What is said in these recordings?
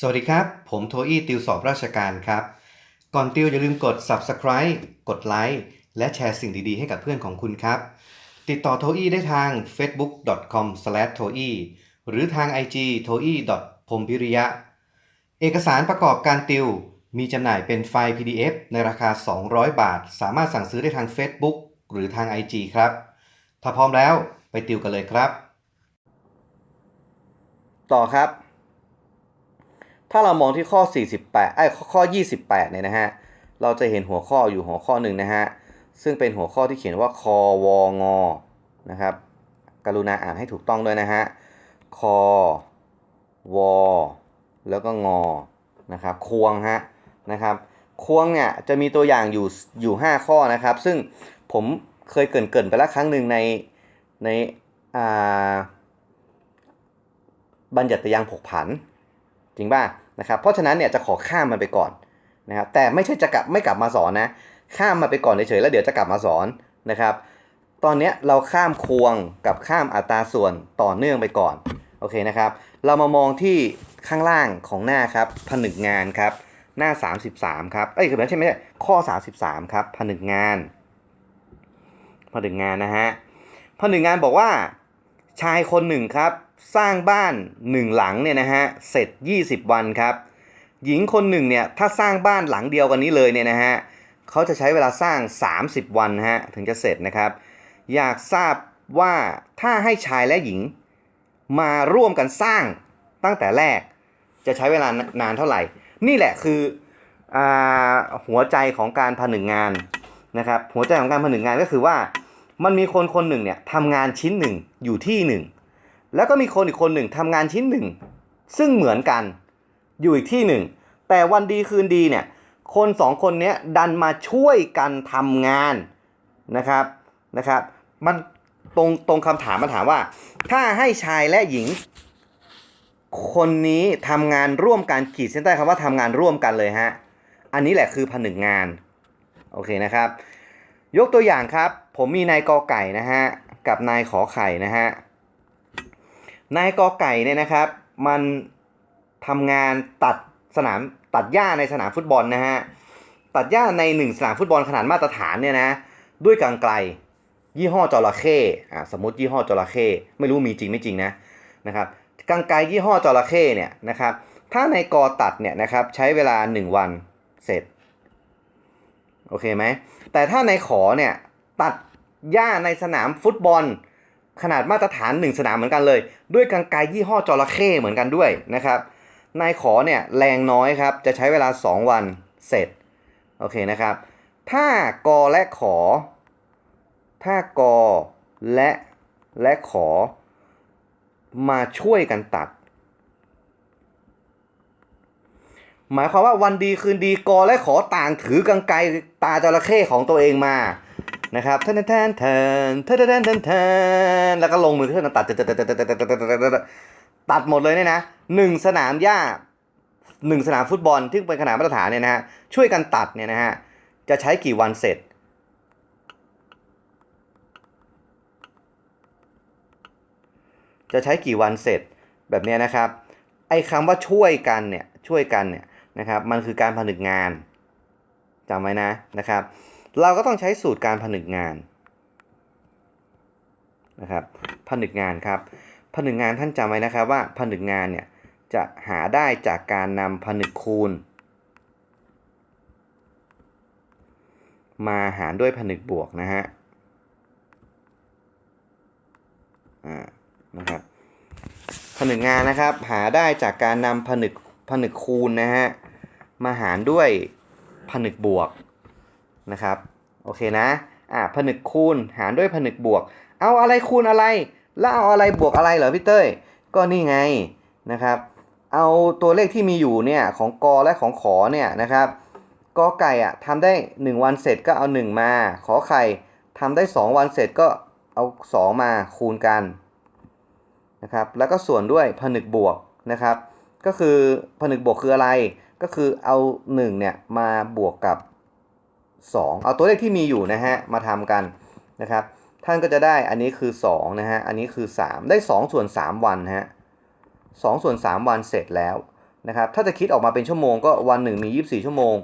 สวัสดีครับ ผมโทอี้ติวสอบราชการครับ ก่อนติวอย่าลืมกด subscribe กดไลค์และแชร์สิ่งดีๆ ให้กับเพื่อนของคุณครับ ติดต่อโทอี้ได้ทาง facebook.com t o e หรือทาง IG t o e p o m p i r i y a เอกสารประกอบการติว มีจำหน่ายเป็นไฟล์ PDF ในราคา 200 บาท สามารถสั่งซื้อได้ทาง Facebook หรือทาง IG ครับ ถ้าพร้อมแล้วไปติวกันเลยครับ ต่อครับ ถ้าเรามองที่ข้อ 48ไอ้ข้อ 28เนี่ยนะฮะ เราจะเห็นหัวข้ออยู่หัวข้อหนึ่งนะฮะ ซึ่งเป็นหัวข้อที่เขียนว่าคอวงนะครับ กรุณาอ่านให้ถูกต้องด้วยนะฮะคอวแล้วก็งอนะครับควงฮะนะครับควงเนี่ยจะมีตัวอย่างอยู่อยู่ 5 ข้อนะครับ ซึ่งผมเคยเกรินไปแล้วครั้งหนึ่งในในอ่าบัญญัติยางผกผัน จริงป่ะ นะครับเพราะฉะนั้นเนี่ยจะขอข้ามมันไปก่อนนะครับแต่ไม่ใช่จะกลับไม่กลับมาสอนนะข้ามมันไปก่อนเฉยๆแล้วเดี๋ยวจะกลับมาสอนนะครับตอนนี้เราข้ามควงกับข้ามอัตราส่วนต่อเนื่องไปก่อนโอเคนะครับเรามามองที่ข้างล่างของหน้าครับผนึกงานครับหน้า 33ครับเอ้ยคือไม่ใช่ไม่ใช่ข้อ 33ครับผนึกงานผนึกงานนะฮะผนึกงานบอกว่าชายคนหนึ่งครับ สร้างบ้านหนึ่งหลังเนี่ยนะฮะเสร็จ 20 วันครับหญิงคนหนึ่งเนี่ยถ้าสร้างบ้านหลังเดียวกันนี้เลยเนี่ยนะฮะเขาจะใช้เวลาสร้าง 30 วันฮะถึงจะเสร็จนะครับ อยากทราบว่าถ้าให้ชายและหญิงมาร่วมกันสร้างตั้งแต่แรกจะใช้เวลานานเท่าไหร่ นี่แหละคืออหัวใจของการผนึกงงานนะครับหัวใจของการผนึกงานก็คือว่ามันมีคนคนหนึ่งเนี่ยทำงานชิ้นหนึ่งอยู่ที่หนึ่ง แล้วก็มีคนอีกคนหนึ่งทำงานชิ้นหนึ่ง ซึ่งเหมือนกันอยู่อีกที่หนึ่ง แต่วันดีคืนดีเนี่ยคนสองคนนี้ดันมาช่วยกันทำงานนะครับนะครับ มันตรงตรงคำถามมันถามว่า ถ้าให้ชายและหญิง คนนี้ทำงานร่วมกันขีดเส้นใต้คำว่าทำงานร่วมกันเลยฮะอันนี้แหละคือผนึกงานโอเคนะครับ ยกตัวอย่างครับ ผมมีนายกอไก่นะฮะกับนายขอไข่นะฮะ นายกอไก่เนี่ยนะครับ มันทำงานตัดสนามตัดหญ้าในสนามฟุตบอลนะฮะตัดหญ้าในหนึ่งสนามฟุตบอลขนาดมาตรฐานเนี่ยนะด้วยกรรไกรยี่ห้อจระเข้อ่าสมมติยี่ห้อจระเข้ไม่รู้มีจริงไม่จริงนะนะครับกรรไกรยี่ห้อจระเข้เนี่ยนะครับถ้าในกอตัดเนี่ยนะครับใช้เวลา 1 วันเสร็จโอเคไหมแต่ถ้าในขอเนี่ยตัดหญ้าในสนามฟุตบอล ขนาดมาตรฐาน 1 สนามเหมือนกันเลย ด้วยกรรไกยี่ห้อจระเข้เหมือนกันด้วยนะครับนายขอเนี่ยแรงน้อยครับ จะใช้เวลา 2 วันเสร็จโอเคนะครับ ถ้ากอและขอ ถ้ากอและและขอ มาช่วยกันตัด หมายความว่าวันดีคืนดีกอและขอต่างถือกรรไกตาจระเข้ของตัวเองมา นะครับท่านท่านท่านท่านท่าท่านท่นแล้วก็ลงมือเท่านตัดตัดหมดเลยเนี่ยนะหนึ่งสนามหญ้าหนึ่งสนามฟุตบอลที่เป็นขนาดมาตรฐานเนี่ยนะฮะช่วยกันตัดเนี่ยนะฮะจะใช้กี่วันเสร็จจะใช้กี่วันเสร็จแบบนี้นะครับ ไอ้คำว่าช่วยกันเนี่ยช่วยกันเนี่ยนะครับมันคือการผนึกงานจำไว้นะนะครับ เราก็ต้องใช้สูตรการผนึกงานนะครับผนึกงานครับผนึกงานท่านจำไว้นะครับว่าผนึกงานเนี่ยจะหาได้จากการนำผนึกคูณ มาหารด้วยผนึกบวกนะฮะอ่านะครับผนึกงานนะครับหาได้จากการนำผนึกผนึกคูณนะฮะมาหารด้วยผนึกบวกนะครับ โอเคนะอ่าผนึกคูณหารด้วยผนึกบวก เอาอะไรคูณอะไร แล้วเอาอะไรบวกอะไรเหรอพี่เต้ยก็นี่ไงนะครับ เอาตัวเลขที่มีอยู่เนี่ยของกอและของขอเนี่ยนะครับกอไก่อะทำได้ 1 วันเสร็จก็เอา 1 มา ขอไข่ทำได้ 2 วันเสร็จก็เอา 2 มาคูณกันนะครับแล้วก็ส่วนด้วยผนึกบวกนะครับ ก็คือผนึกบวกคืออะไร ก็คือเอา1เนี่ยมาบวกกับ 2 เอาตัวเลขที่มีอยู่นะฮะมาทำกันนะครับ ท่านก็จะได้อันนี้คือ2นะฮะอันนี้คือ 3 ได้2ส่วน3วันฮะ2ส่วน3วันเสร็จแล้วนะครับถ้าจะคิดออกมาเป็นชั่วโมงก็วันหนึ่งมี 24 ชั่วโมง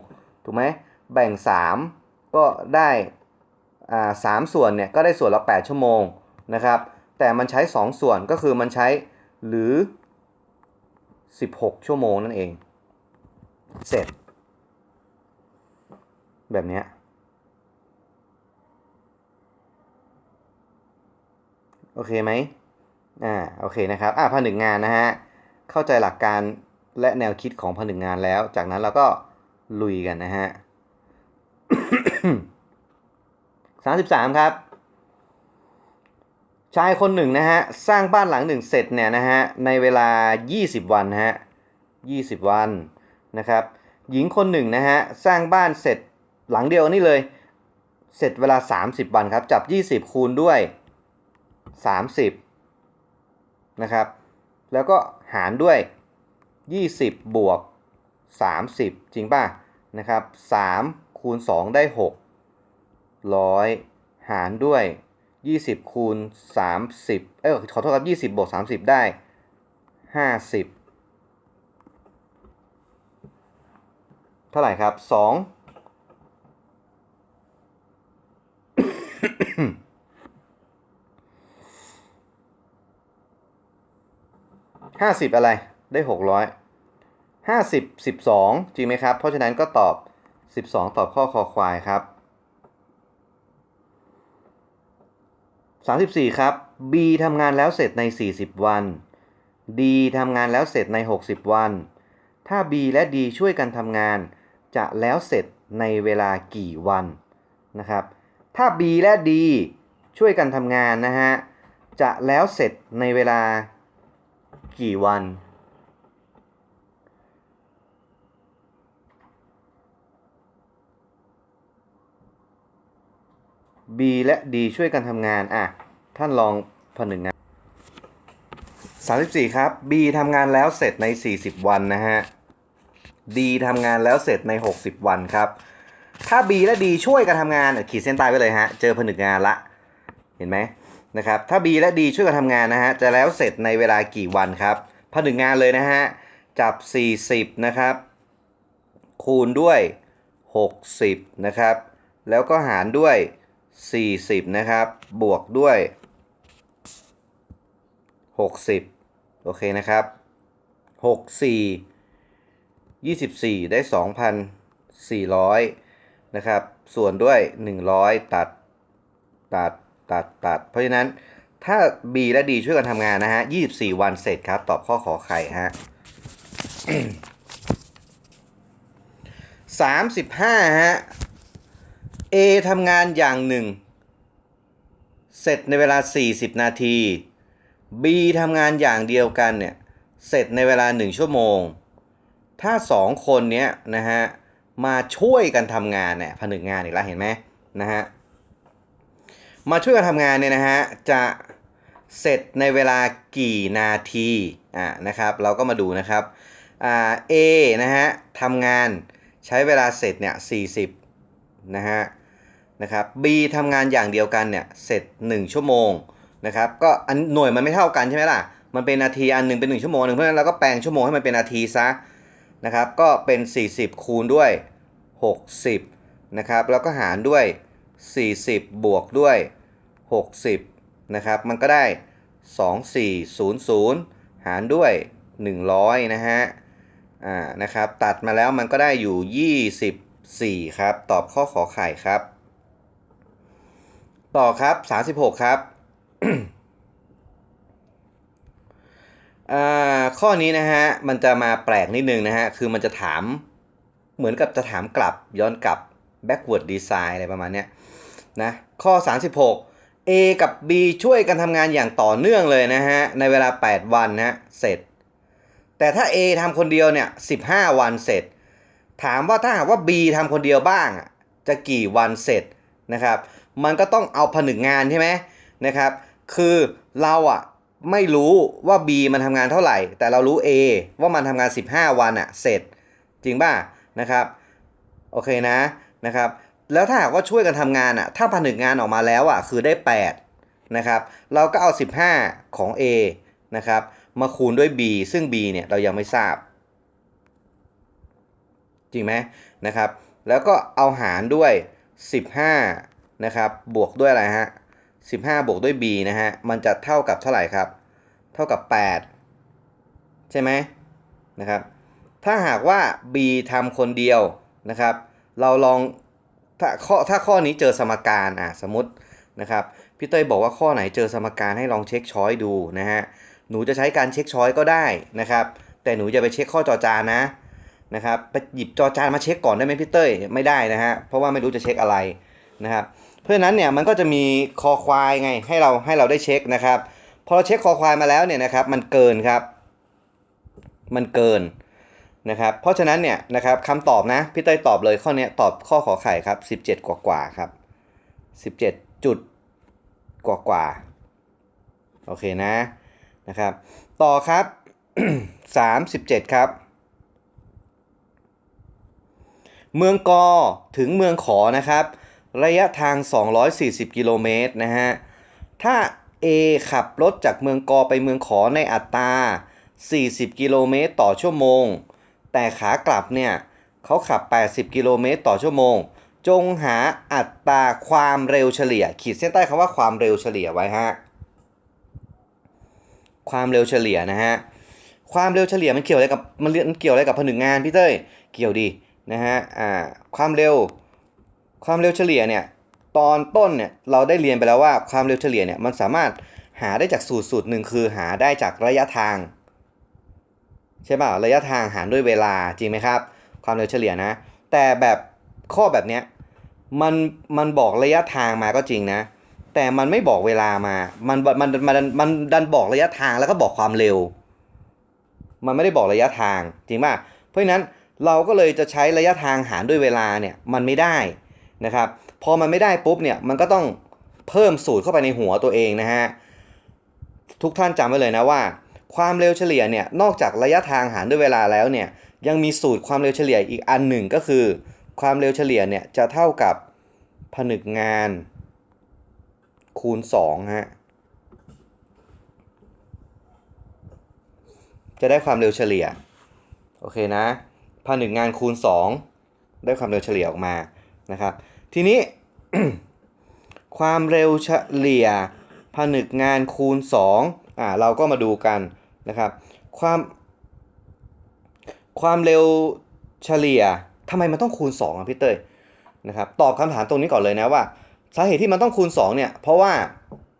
ถูกไหมแบ่ง 3 ก็ได้อ่าสามส่วนเนี่ยก็ได้ส่วนละ 8 ชั่วโมงนะครับแต่มันใช้ 2 ส่วนก็คือมันใช้หรือ 16 ชั่วโมงนั่นเอง เสร็จ แบบเนี้ยโอเคไหมอ่าโอเคนะครับอ่าผนึกงานนะฮะเข้าใจหลักการและแนวคิดของผนึกงานแล้ว จากนั้นเราก็ลุยกันนะฮะ33ครับชายคนหนึ่งนะฮะสร้างบ้านหลังหนึ่งเสร็จเนี่ยนะฮะในเวลา 20 วันนะฮะ20 วันนะครับหญิงคนหนึ่งนะฮะสร้างบ้านเสร็จ หลังเดียวนี่เลย เสร็จเวลา 30 วันครับ จับ 20 คูณด้วย 30 นะครับ แล้วก็หารด้วย 20 บวก 30 จริงป่ะ นะครับ3คูณ 2 ได้6ร้อยหารด้วย 20 คูณ 30 เอ้ยขอโทษครับ 20 บวก 30 ได้ 50 เท่าไหร่ครับ 2 ห้าสิบอะไรได้หกร้อยห้าสิบสิบสองจริงไหมครับ เพราะฉะนั้นก็ตอบสิบสองตอบข้อคอควายครับสามสิบสี่ครับ B ทำงานแล้วเสร็จในสี่สิบวัน D ทำงานแล้วเสร็จในหกสิบวัน ถ้า B และ D ช่วยกันทำงาน จะแล้วเสร็จในเวลากี่วันนะครับ ถ้า B และ D ช่วยกันทำงานนะฮะ จะแล้วเสร็จในเวลา กี่วัน B และ D ช่วยกันทำงาน อะ ท่านลองผนึกงาน34 ครับ B ทำงานแล้วเสร็จใน 40 วันนะฮะ D ทำงานแล้วเสร็จใน 60 วันครับ ถ้า B และ D ช่วยกันทำงานอะขีดเส้นใต้ไว้เลยฮะ เจอผนึกงานละ เห็นไหม นะครับถ้า B และ D ช่วยกันทำงานนะฮะจะแล้วเสร็จในเวลากี่วันครับผนึกงานเลยนะฮะจับ 40 นะครับ คูณด้วย 60 นะครับ แล้วก็หารด้วย 40 นะครับ บวกด้วย 60 โอเคนะครับ 64 24 ได้ 2,400 นะครับ ส่วนด้วย 100 ตัดตัด ตัดตัด เพราะฉะนั้นถ้า B และ D ช่วยกันทำงานนะฮะ 24 วันเสร็จครับ ตอบข้อขอไข่ฮะ35ฮะ A ทำงานอย่างหนึ่ง เสร็จในเวลา 40 นาที B ทำงานอย่างเดียวกันเนี่ย เสร็จในเวลา 1 ชั่วโมง ถ้า 2 คนเนี้ยนะฮะ มาช่วยกันทำงานเนี่ยผนึกงานอีกแล้วเห็นไหมนะฮะ มาช่วยกันทำงานเนี่ยนะฮะจะเสร็จในเวลากี่นาทีอ่านะครับเราก็มาดูนะครับอ่า A นะฮะทำงานใช้เวลาเสร็จเนี่ย40นะฮะนะครับ B ทำงานอย่างเดียวกันเนี่ยเสร็จ 1 ชั่วโมงนะครับก็อันหน่วยมันไม่เท่ากันใช่ไหมล่ะ มันเป็นนาทีอันหนึ่งเป็น1ชั่วโมงหนึ่งเพราะฉะนั้นเราก็แปลงชั่วโมงให้มันเป็นนาทีซะนะครับก็เป็น 40 คูณด้วย 60นะครับแล้วก็หารด้วย 40 บวกด้วย 60นะครับ มันก็ได้ 2400 หารด้วย 100 นะฮะ อ่า นะครับ ตัดมาแล้วมันก็ได้อยู่ 24 ครับ ตอบข้อขอไข่ครับ ต่อครับ 36 ครับอ่าข้อนี้นะฮะ มันจะมาแปลกนิดนึงนะฮะ คือมันจะถาม เหมือนกับจะถามกลับย้อนกลับ backward design อะไรประมาณเนี้ยนะ ข้อ 36 A กับ B ช่วยกันทำงานอย่างต่อเนื่องเลยนะฮะ ในเวลา 8 วันนะเสร็จ แต่ถ้า A ทำคนเดียวเนี่ย 15 วันเสร็จ ถามว่าถ้าหากว่า B ทำคนเดียวบ้างจะกี่วันเสร็จนะครับ มันก็ต้องเอาผนึกงานใช่ไหมนะครับ คือเราอะไม่รู้ว่า B มันทำงานเท่าไหร่ แต่เรารู้ A ว่ามันทำงาน 15 วันอะเสร็จ จริงป่ะนะครับ โอเคนะนะครับ แล้วถ้าหากว่าช่วยกันทำงานอะ ถ้าผนึกงานออกมาแล้วอะคือได้8นะครับเราก็เอา 15 ของ A นะครับมาคูณด้วย B ซึ่ง B เนี่ยเรายังไม่ทราบ จริงไหมนะครับ แล้วก็เอาหารด้วย 15นะครับบวกด้วยอะไรฮะ15 บวกด้วย b นะฮะ มันจะเท่ากับเท่าไหร่ครับ เท่ากับ 8 ใช่ไหมนะครับ ถ้าหากว่า b ทำคนเดียวนะครับ เราลอง ถ้าข้อถ้าข้อนี้เจอสมการอะสมมตินะครับพี่เต้ยบอกว่าข้อไหนเจอสมการให้ลองเช็คช้อยดูนะฮะหนูจะใช้การเช็คช้อยก็ได้นะครับ แต่หนูจะไปเช็คข้อจอจานนะนะครับไปหยิบจอจานมาเช็คก่อนได้ไหมพี่เต้ยไม่ได้นะฮะเพราะว่าไม่รู้จะเช็คอะไรนะครับเพราะฉะนั้นเนี่ยมันก็จะมีคอควายไงให้เราให้เราได้เช็คนะครับพอเราเช็คคอควายมาแล้วเนี่ยนะครับมันเกินครับ มันเกิน นะครับเพราะฉะนั้นเนี่ยนะครับคำตอบนะพี่เต้ยตอบเลยข้อนี้ตอบข้อขอไข่ครับ 17 กว่ากว่าครับ 17 จุดกว่ากว่าโอเคนะนะครับต่อครับ 37 ครับ เมืองกอถึงเมืองขอนะครับ ระยะทาง 240 กิโลเมตรนะฮะถ้า A ขับรถจากเมืองกอไปเมืองขอในอัตรา 40 กิโลเมตรต่อชั่วโมง แต่ขากลับเนี่ยเขาขับ 80 กิโลเมตรต่อชั่วโมง จงหาอัตราความเร็วเฉลี่ย ขีดเส้นใต้คำว่าความเร็วเฉลี่ยไว้ฮะ ความเร็วเฉลี่ยนะฮะ ความเร็วเฉลี่ยมันเกี่ยวอะไรกับมันเกี่ยวอะไรกับผนึกงานพี่เต้ย เกี่ยวดีนะฮะ อ่า ความเร็ว ความเร็วเฉลี่ยเนี่ยตอนต้นเนี่ยเราได้เรียนไปแล้วว่าความเร็วเฉลี่ยเนี่ยมันสามารถหาได้จากสูตรสูตรหนึ่งคือหาได้จากระยะทาง ใช่ป่ะระยะทางหารด้วยเวลาจริงไหมครับ ความเร็วเฉลี่ยนะ แต่แบบข้อแบบเนี้ยมันมันบอกระยะทางมาก็จริงนะ แต่มันไม่บอกเวลามา มันมันมันมันดันบอกระยะทางแล้วก็บอกความเร็ว มันไม่ได้บอกระยะทางจริงป่ะเพราะฉะนั้นเราก็เลยจะใช้ระยะทางหารด้วยเวลาเนี่ยมันไม่ได้นะครับ พอมันไม่ได้ปุ๊บเนี่ยมันก็ต้องเพิ่มสูตรเข้าไปในหัวตัวเองนะฮะทุกท่านจำไว้เลยนะว่า ความเร็วเฉลี่ยเนี่ยนอกจากระยะทางหารด้วยเวลาแล้วเนี่ยยังมีสูตรความเร็วเฉลี่ยอีกอันหนึ่งก็คือ ความเร็วเฉลี่ยเนี่ยจะเท่ากับผนึกงานคูณ2ฮะจะได้ความเร็วเฉลี่ยโอเคนะผนึกงานคูณ 2 ได้ความเร็วเฉลี่ยออกมานะครับ ทีนี้ ความเร็วเฉลี่ยผนึกงานคูณ2อ่าเราก็มาดูกัน นะครับ ความ ความเร็วเฉลี่ยทำไมมันต้องคูณ2อะพี่เต้ยนะครับตอบคำถามตรงนี้ก่อนเลยนะว่าสาเหตุที่มันต้องคูณ2เนี่ยเพราะว่า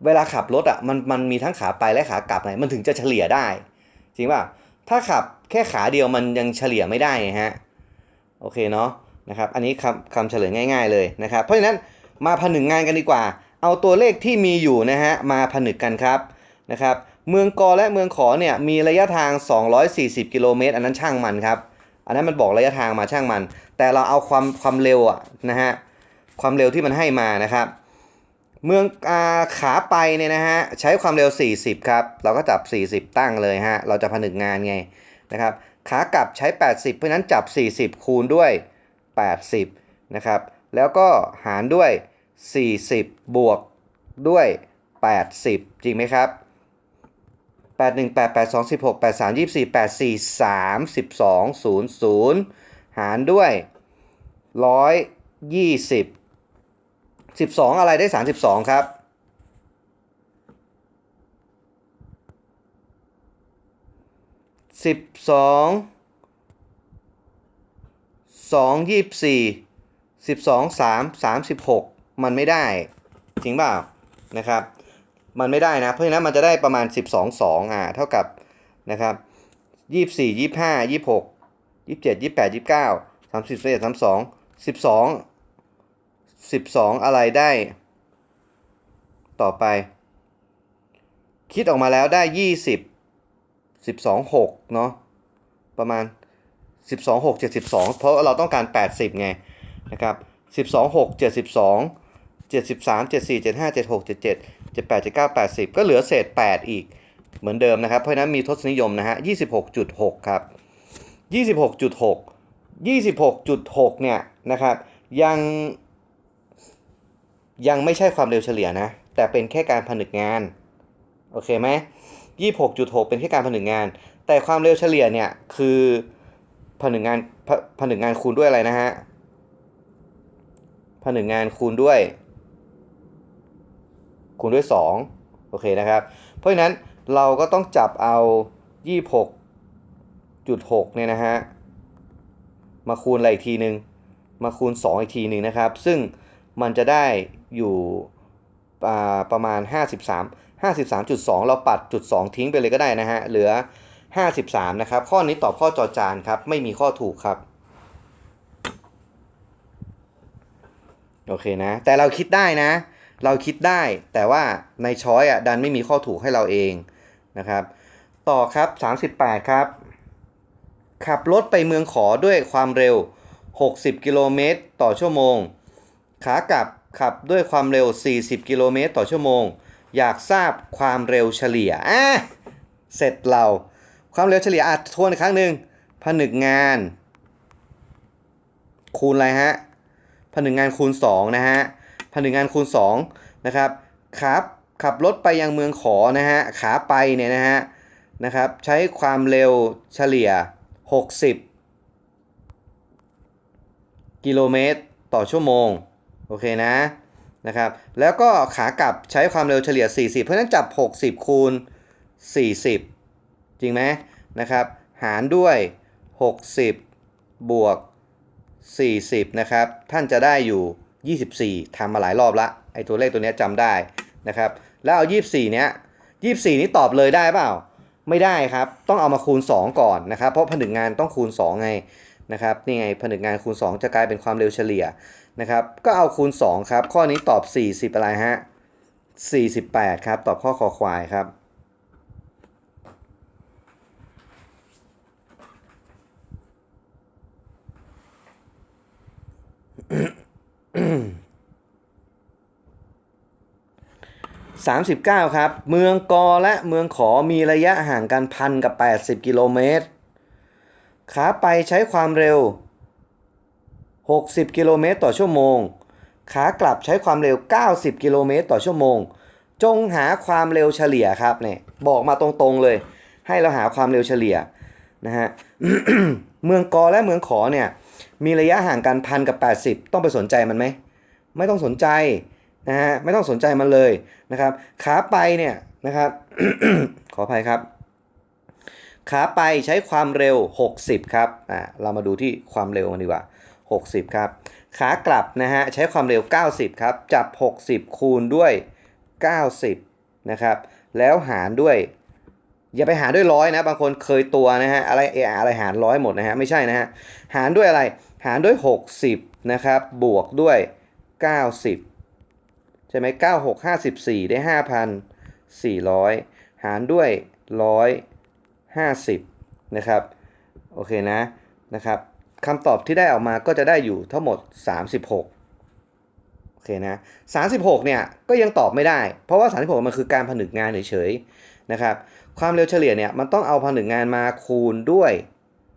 เวลาขับรถอะมันมันมีทั้งขาไปและขากลับไงมันถึงจะเฉลี่ยได้ จริงป่ะถ้าขับแค่ขาเดียวมันยังเฉลี่ยไม่ได้ไฮะโอเคเนาะนะครับอันนี้คำคำเฉลยง่าย ๆเลยนะครับเพราะฉะนั้นมาผนึกงานกันดีกว่า เอาตัวเลขที่มีอยู่นะฮะมาผนึกกันครับนะครับ เมืองกอและเมืองขอเนี่ยมีระยะทาง 240 กิโลเมตร อันนั้นช่างมันครับ อันนั้นมันบอกระยะทางมาช่างมัน แต่เราเอาความความเร็วอะนะฮะความเร็วที่มันให้มานะครับ เมืองอาขาไปเนี่ยนะฮะใช้ความเร็ว 40 ครับ เราก็จับ 40 ตั้งเลยฮะเราจะผนึกงานไงนะครับขากลับใช้ 80 เพราะฉะนั้นจับ 40 คูณด้วย 80 นะครับ แล้วก็หารด้วย 40 บวกด้วย 80 จริงไหมครับ 8 1 8 8 2 16 8 3 24 8 4 3 12 0 0 หารด้วย 120 12 อะไรได้ 32 ครับ12 2 24 12 3 36มันไม่ได้ จริงเปล่านะครับ มันไม่ได้นะ เพราะฉะนั้นมันจะได้ประมาณ 12 2อ่าเท่ากับนะครับ24 25 26 27 28 29 30 31 32 12 12 อะไรได้ ต่อไป คิดออกมาแล้วได้ 20 12 6เนาะประมาณ 12 6 72 เพราะเราต้องการ 80 ไงนะครับ 12 6 72 73 74 75 76 77 78 79 80 ก็เหลือเศษ 8 อีกเหมือนเดิมนะครับ เพราะนั้นมีทศนิยมนะฮะ 26.6 ครับ 26.6 26.6 เนี่ยนะครับ ยัง ยังไม่ใช่ความเร็วเฉลี่ยนะ แต่เป็นแค่การผนึกงาน โอเคไหม 26.6 เป็นแค่การผนึกงาน แต่ความเร็วเฉลี่ยเนี่ย คือผนึกงานผผนึกงานคูณด้วยอะไรนะฮะผนึกงานคูณด้วย คูณด้วย 2 โอเคนะครับ เพราะฉะนั้นเราก็ต้องจับเอา 26.6 เนี่ยนะฮะ มาคูณอะไรอีกทีหนึ่งมาคูณ 2 อีกทีหนึ่งนะครับ ซึ่งมันจะได้อยู่อ่าประมาณ 53 53.2 เราปัดจุด 2 ทิ้งไปเลยก็ได้นะฮะ เหลือ 53 นะครับ ข้อนี้ตอบข้อจอจานครับ ไม่มีข้อถูกครับ โอเคนะ แต่เราคิดได้นะ เราคิดได้แต่ว่าในช้อยอะดันไม่มีข้อถูกให้เราเองนะครับ ต่อครับ 38 ครับ ขับรถไปเมืองขอด้วยความเร็ว 60 กิโลเมตรต่อชั่วโมง ขากลับขับด้วยความเร็ว 40 กิโลเมตรต่อชั่วโมง อยากทราบความเร็วเฉลี่ยอะเสร็จเราความเร็วเฉลี่ยอะทวนอีกครั้งหนึ่งผนึกงาน คูณอะไรฮะผนึกงานคูณ 2 นะฮะ ผนึกงานคูณ2นะครับครับขับรถไปยังเมืองขอนะฮะขาไปเนี่ยนะฮะนะครับใช้ความเร็วเฉลี่ย 60 กิโลเมตรต่อชั่วโมงโอเคนะนะครับแล้วก็ขากลับใช้ความเร็วเฉลี่ย 40 เพราะฉะนั้นจับ 60 คูณ 40 จริงไหมนะครับหารด้วย 60 บวก 40 นะครับ ท่านจะได้อยู่ 24ทำมาหลายรอบละไอตัวเลขตัวนี้ยจำได้นะครับ แล้วเอา 24 เนี้ย 24 นี้ตอบเลยได้เปล่า ไม่ได้ครับ ต้องเอามาคูณ 2 ก่อนนะครับ เพราะผนึกงานต้องคูณ 2 ไงนะครับ นี่ไงผนึกงานคูณ 2 จะกลายเป็นความเร็วเฉลี่ยนะครับ ก็เอาคูณ 2 ครับ ข้อนี้ตอบ 40 อะไรฮะ 48 ครับ ตอบข้อคอควายครับ 39 ครับ เมืองกอและเมืองขอมีระยะห่างกันพันกับ 80 กิโลเมตร ขาไปใช้ความเร็ว 60 กิโลเมตรต่อชั่วโมง ขากลับใช้ความเร็ว 90 กิโลเมตรต่อชั่วโมง จงหาความเร็วเฉลี่ยครับเนี่ยบอกมาตรงๆเลย ให้เราหาความเร็วเฉลี่ยนะฮะ เมืองกอและเมืองขอเนี่ย มีระยะห่างกันพันกับ 80 ต้องไปสนใจมันไหม ไม่ต้องสนใจนะฮะไม่ต้องสนใจมันเลยนะครับขาไปเนี่ยนะครับขออภัยครับ ขาไปใช้ความเร็ว 60 ครับอ่าเรามาดูที่ความเร็วมันดีกว่า 60 ครับ ขากลับนะฮะใช้ความเร็ว 90 ครับ จับ 60 คูณด้วย 90 นะครับ แล้วหารด้วย อย่าไปหารด้วยร้อยนะ บางคนเคยตัวนะฮะอะไรเอออะไรหารร้อยหมดนะฮะไม่ใช่นะฮะหารด้วยอะไรหารด้วย 60นะครับบวกด้วย 90 ใช่ไหม9 6 54 ได้ 5,400 หารด้วย 150นะครับโอเคนะนะครับคำตอบที่ได้ออกมาก็จะได้อยู่ทั้งหมด 36โอเคนะ36เนี่ยก็ยังตอบไม่ได้ เพราะว่า 36 มันคือการผนึกงานเฉยๆนะครับ ความเร็วเฉลี่ยเนี่ยมันต้องเอาผนึกงานมาคูณด้วย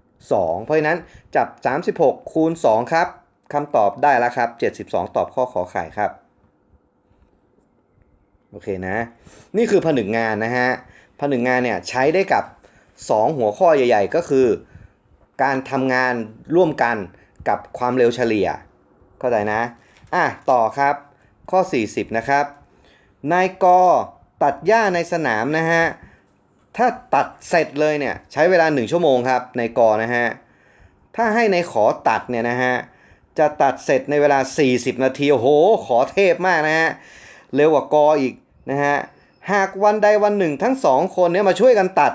2 เพราะฉะนั้นจับ 36 คูณ 2 ครับคำตอบได้แล้วครับ 72 ตอบข้อขอไข่ครับ โอเคนะ นี่คือผนึกงานนะฮะผนึกงานเนี่ยใช้ได้กับ 2 หัวข้อใหญ่ ๆ ก็คือ การทำงานร่วมกันกับความเร็วเฉลี่ย เข้าใจนะ อะ ต่อครับ ข้อ 40 นะครับ นายกตัดหญ้าในสนามนะฮะ ถ้าตัดเสร็จเลยเนี่ยใช้เวลา 1 ชั่วโมงครับในกอนะฮะ ถ้าให้ในขอตัดเนี่ยนะฮะ จะตัดเสร็จในเวลา 40 นาที โอ้โห ขอเทพมากนะฮะ เร็วกว่ากออีกนะฮะ หากวันใดวันหนึ่งทั้งสองคนเนี่ยมาช่วยกันตัด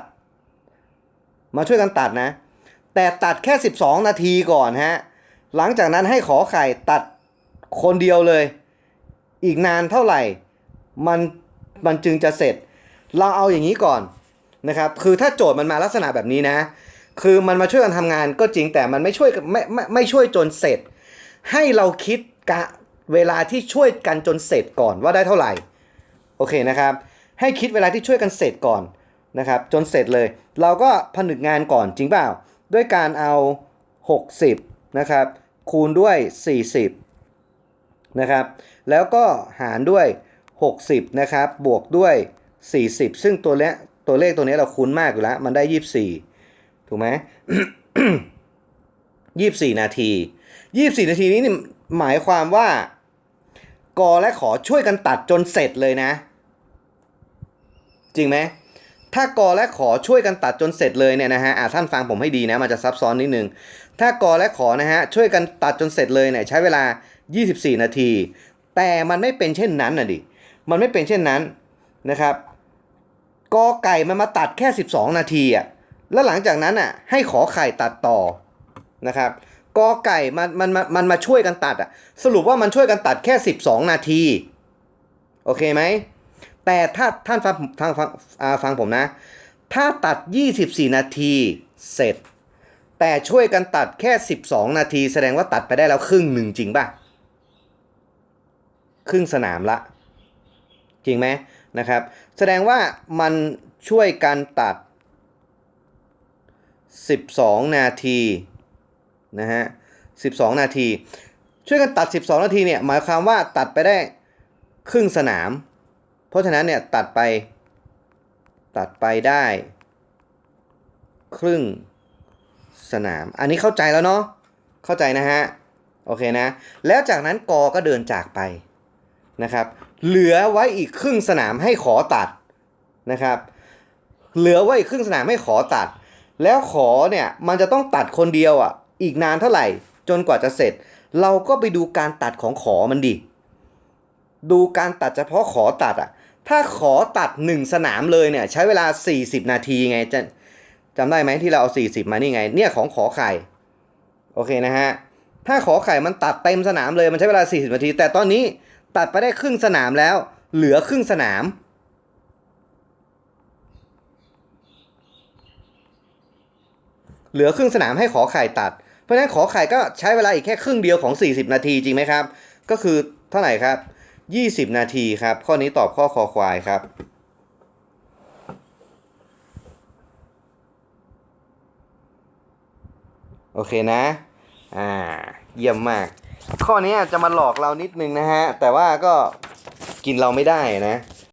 มาช่วยกันตัดนะ แต่ตัดแค่ 12 นาทีก่อนฮะ หลังจากนั้นให้ขอไข่ตัดคนเดียวเลย อีกนานเท่าไหร่ มันมันจึงจะเสร็จ เราเอาอย่างนี้ก่อน นะครับคือถ้าโจทย์มันมาลักษณะแบบนี้นะ คือมันมาช่วยกันทำงานก็จริงแต่มันไม่ช่วยไม่ไม่ไม่ช่วยจนเสร็จ ให้เราคิดกะเวลาที่ช่วยกันจนเสร็จก่อนว่าได้เท่าไหร่โอเคนะครับ ให้คิดเวลาที่ช่วยกันเสร็จก่อนนะครับจนเสร็จเลย เราก็ผนึกงานก่อนจริงเปล่า ด้วยการเอา 60นะครับคูณด้วย 40นะครับแล้วก็หารด้วย 60นะครับบวกด้วย 40 ซึ่งตัวเลข ตัวเลขตัวนี้เราคุ้นมากอยู่แล้ว มันได้ 24 ถูกไหม24นาที24นาทีนี้นี่หมายความว่ากอและขอช่วยกันตัดจนเสร็จเลยนะ จริงไหมถ้ากอและขอช่วยกันตัดจนเสร็จเลยเนี่ยนะฮะอะท่านฟังผมให้ดีนะ มันจะซับซ้อนนิดนึง ถ้ากอและขอนะฮะช่วยกันตัดจนเสร็จเลยเนี่ยใช้เวลา 24 นาที แต่มันไม่เป็นเช่นนั้นนะดิ มันไม่เป็นเช่นนั้นนะครับ กอไก่มันมาตัดแค่ 12 นาทีอะแล้วหลังจากนั้นอะให้ขอไข่ตัดต่อนะครับกอไก่มันมันมันมาช่วยกันตัดอะสรุปว่ามันช่วยกันตัดแค่ 12 นาที โอเคไหมแต่ถ้าท่านฟังฟังฟังฟังผมนะ ถ้าตัด 24 นาทีเสร็จ แต่ช่วยกันตัดแค่ 12 นาที แสดงว่าตัดไปได้แล้วครึ่งหนึ่งจริงป่ะ ครึ่งสนามละ จริงไหม นะครับ แสดงว่ามันช่วยกันตัด 12 นาทีนะฮะ 12 นาที ช่วยกันตัด 12 นาทีเนี่ยหมายความว่าตัดไปได้ครึ่งสนาม เพราะฉะนั้นเนี่ยตัดไปตัดไปได้ ครึ่งสนาม อันนี้เข้าใจแล้วเนาะเข้าใจนะฮะโอเคนะ แล้วจากนั้นกอก็เดินจากไปนะครับ เหลือไว้อีกครึ่งสนามให้ขอตัดนะครับ เหลือไว้อีกครึ่งสนามให้ขอตัด แล้วขอเนี่ยมันจะต้องตัดคนเดียวอะ อีกนานเท่าไหร่จนกว่าจะเสร็จ เราก็ไปดูการตัดของขอมันดิดูการตัดเฉพาะขอตัดอะ ถ้าขอตัด 1 สนามเลยเนี่ยใช้เวลา 40 นาทีไงจะจำได้ไหมที่เราเอา 40 มานี่ไง เนี่ยของขอไข่โอเคนะฮะถ้าขอไข่มันตัดเต็มสนามเลยมันใช้เวลา 40 นาที แต่ตอนนี้ ตัดไปได้ครึ่งสนามแล้ว เหลือครึ่งสนาม เหลือครึ่งสนามให้ขอไข่ตัด เพราะฉะนั้นขอไข่ก็ใช้เวลาอีกแค่ครึ่งเดียวของ 40 นาทีจริงไหมครับ ก็คือเท่าไหร่ครับ 20 นาทีครับ ข้อนี้ตอบข้อคอควายครับโอเคนะ อ่า เยี่ยมมาก ข้อนี้จะมาหลอกเรานิดนึงนะฮะ แต่ว่าก็กินเราไม่ได้นะ